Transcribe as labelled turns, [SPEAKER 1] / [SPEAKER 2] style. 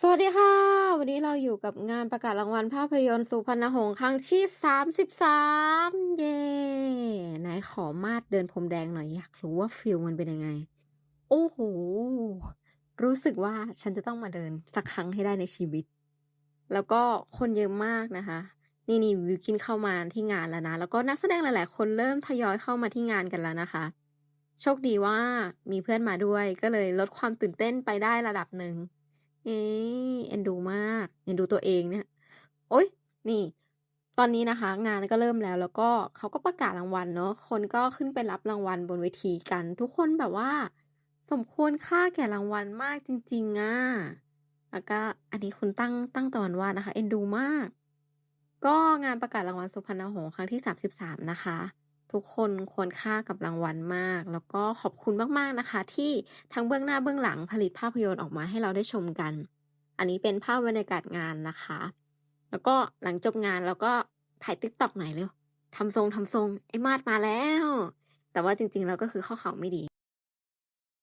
[SPEAKER 1] สวัสดีค่ะ วันนี้เราอยู่กับงานประกาศรางวัลภาพยนตร์สุพรรณหงส์ครั้งที่ 33 เย้ไหนขอมาดเดินพรมแดงหน่อยอยากรู้ว่าฟิลมันเป็นยังไง โอ้โห รู้สึกว่าฉันจะต้องมาเดินสักครั้งให้ได้ในชีวิต แล้วก็คนเยอะมากนะคะ นี่นี่วิวกินเข้ามาที่งานแล้วนะ แล้วก็นักแสดงหลาย ๆ คนเริ่มทยอยเข้ามาที่งานกันแล้วนะคะ โชคดีว่ามีเพื่อนมาด้วยก็เลยลดความตื่นเต้นไปได้ระดับหนึ่ง เอ๊เอ็นดูมาก เอ็นดูตัวเองเนี่ย โอ๊ย นี่ ตอนนี้นะคะ งานก็เริ่มแล้ว แล้วก็เขาก็ประกาศรางวัลเนาะ คนก็ขึ้นไปรับรางวัลบนเวทีกัน ทุกคนแบบว่า สมควรค่าแก่รางวัลมากจริง ๆอะแล้วก็อันนี้คุณตั้งตั้งตะวันวาดนะคะ เอ็นดูมาก ก็งานประกาศรางวัลสุพรรณหงส์ครั้งที่ 33 นะคะ ทุกคนควรค่ากับรางวัลมาก แล้วก็ขอบคุณมากๆนะคะ ที่ทั้งเบื้องหน้าเบื้องหลังผลิตภาพยนตร์ออกมาให้เราได้ชมกัน อันนี้เป็นภาพบรรยากาศงานนะคะ แล้วก็หลังจบงานเราก็ถ่ายติ๊กต็อกหน่อยเร็วทำทรงทำทรงไอ้มาดมาแล้ว แต่ว่าจริงๆเราก็คือข้อเข่าไม่ดี